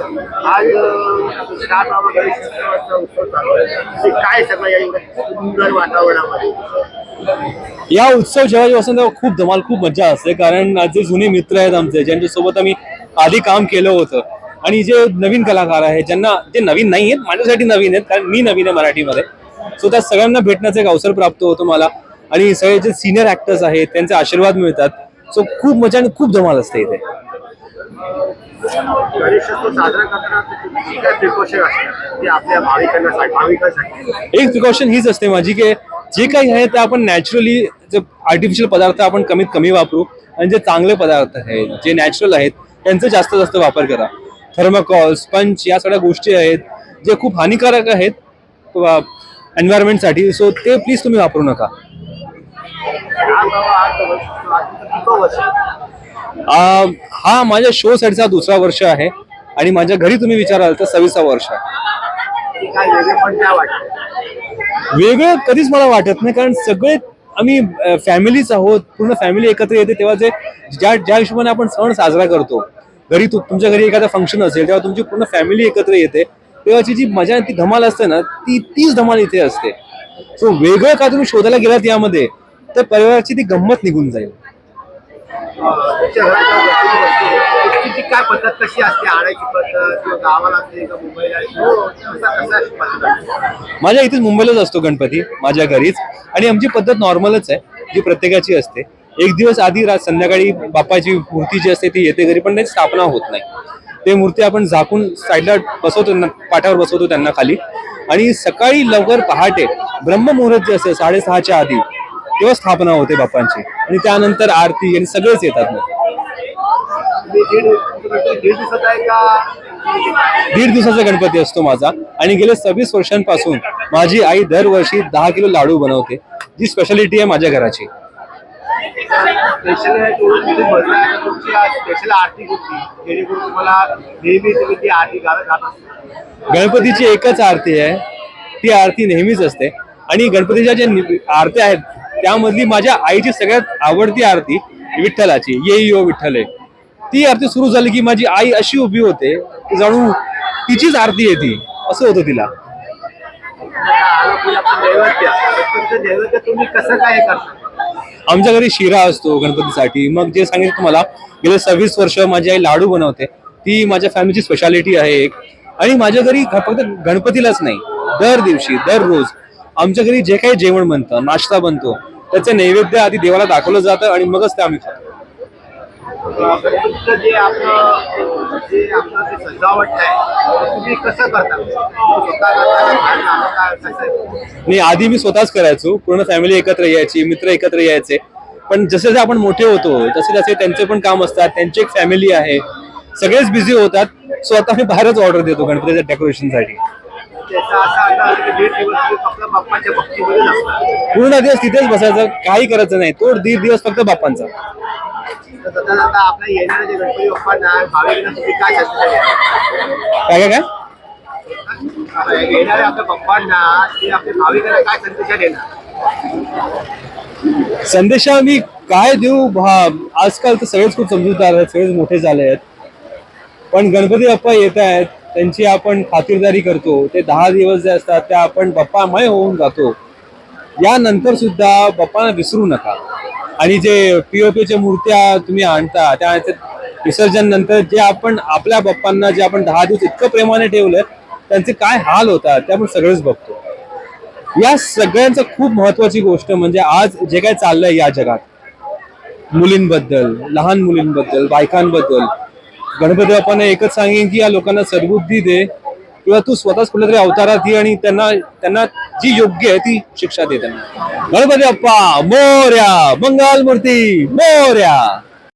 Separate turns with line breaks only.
आज चार उत्सव चालू आहे. काय सगळं या सुंदर वातावरणामध्ये?
या उत्सव जेव्हा असतो तेव्हा खूप धमाल खूप मजा असते. कारण जे जुने मित्र आहेत आमचे ज्यांच्यासोबत आम्ही आधी काम केलं होतं. आणि जे नवीन कलाकार आहेत ज्यांना जे नवीन नाही आहेत माझ्यासाठी नवीन आहेत कारण मी नवीन आहे मराठीमध्ये. सो त्या सगळ्यांना भेटण्याचा एक अवसर प्राप्त होतो मला. आणि सगळे जे सिनियर ऍक्टर्स आहेत त्यांचे आशीर्वाद मिळतात. सो खूप मजा आणि खूप धमाल असते इथे. एक प्रिकॉशन हीच असते माझी की जे काही आहे ते आपण नॅचरली जे आर्टिफिशियल पदार्थ आपण कमीत कमी वापरू आणि जे चांगले पदार्थ आहेत जे नॅचरल आहेत त्यांचा जास्त जास्त वापर करा. थर्माकॉल स्पंच या सगळ्या गोष्टी आहेत जे खूप हानिकारक आहेत एन्व्हायरमेंटसाठी सो ते प्लीज तुम्ही वापरू नका. हा माझ्या शो साठीचा दुसरा वर्ष आहे आणि माझ्या घरी तुम्ही विचाराल तर सव्वीसा वर्ष आहे.
वेगळं
कधीच मला वाटत नाही कारण सगळे आम्ही फॅमिलीच आहोत पूर्ण फॅमिली एकत्र येते तेव्हा जे ज्या ज्या हिशोबाने आपण सण साजरा करतो घरी तुमच्या घरी एखादा फंक्शन असेल तेव्हा तुमची पूर्ण फॅमिली एकत्र येते तेव्हाची जी मजा ती धमाल असते ना ती तीच धमाल इथे असते. सो वेगळं का तुम्ही शोधायला गेलात यामध्ये तर परिवाराची ती गंमत निघून जाईल.
तुमच्या काय पद्धत कशी असते? आणायची पद्धत किंवा गावाला असते का मुंबईला हो,
माझ्या इथेच मुंबईलाच असतो गणपती माझ्या घरीच. आणि आमची पद्धत नॉर्मलच आहे जी प्रत्येकाची असते. एक दिवस आधी रात संध्याकाळी बाप्पाची मूर्ती जी असते ती येते घरी पण त्याची स्थापना होत नाही. ते मूर्ती आपण झाकून साईडला बसवतो पाठावर बसवतो त्यांना खाली. आणि सकाळी लवकर पहाटे ब्रह्ममुहूर्त जे असते साडेसहाच्या आधी तेव्हा स्थापना होते बापांची आणि त्यानंतर आरती आणि सगळेच येतात मग.
दीड
दिवसाचा गणपती असतो माझा. आणि गेले सव्वीस वर्षांपासून माझी आई दरवर्षी दहा किलो लाडू बनवते. जी स्पेशालिटी आहे माझ्या घराची.
असता.
गणपतीची एकच आरती आहे. ती आरती नेहमीच असते. आणि गणपतीच्या ज्या आरत्या आहेत त्यामधली माझ्या आईची सगळ्यात आवडती आरती विठ्ठलाची ये यो विठ्ठल. आहे ती आरती सुरू झाली की माझी आई अशी उभी होते की जाणू तिचीच आरती येते असं होतं तिला. आमच्या घरी शिरा असतो गणपतीसाठी. मग जे सांगितलं तुम्हाला गेले सव्वीस वर्ष माझी आई लाडू बनवते. ती माझ्या फॅमिलीची स्पेशालिटी आहे एक. आणि माझ्या घरी फक्त गणपतीलाच नाही दर दिवशी दररोज आमच्या घरी जे काही जेवण बनतं नाश्ता बनतो त्याचं नैवेद्य आधी देवाला दाखवलं जातं आणि मगच ते आम्ही खातो.
गणपतीचं जे आपलं जे आपलं जे सजावट आहे ते तुम्ही कसं करता? स्वतः करता का बाहेर आणता? कसं आहे?
नाही आधी मी स्वतःच करायचो. पूर्ण फॅमिली एकत्र यायची मित्र एकत्र यायचे. पण जसे जसे आपण मोठे होतो तसे तसे त्यांचे पण काम असतात त्यांची एक फॅमिली आहे. सगळेच बिझी होतात. सो आता मी बाहेरच ऑर्डर देतो गणपतीच्या डेकोरेशनसाठी पूर्ण दिवस तिथेच बसायचं काही करायचं नाही. तो दीड दिवस फक्त बाप्पांचा.
काय? काय संदेश देणार?
संदेशा मी काय देऊ? भा- आजकाल तर सगळेच खूप समजूतदार आहेत सगळेच मोठे झाले आहेत. पण गणपती बाप्पा येत आहेत. त्यांची आपण खातिरदारी करतो. ते दहा दिवस जे असतात त्या आपण बाप्पामय होऊन जातो. यानंतर सुद्धा बाप्पांना विसरू नका. आणि जे पीओपीच्या मूर्त्या तुम्ही आणता त्या विसर्जन नंतर जे आपण आपल्या बाप्पांना जे आपण दहा दिवस इतकं प्रेमाने ठेवलं त्यांचे काय हाल होतात ते आपण सगळेच बघतो. या सगळ्यांचं खूप महत्वाची गोष्ट म्हणजे आज जे काय चाललंय या जगात. मुलींबद्दल लहान मुलींबद्दल बायकांबद्दल गणपती बाप्पाने एकच सांगेन की या लोकांना सद्बुद्धी दे किंवा तू स्वतःच कुठल्या तरी अवतारात ये आणि त्यांना त्यांना जी योग्य आहे ती शिक्षा दे त्यांना. गणपती बाप्पा मोर्या मंगल मूर्ती मोर्या.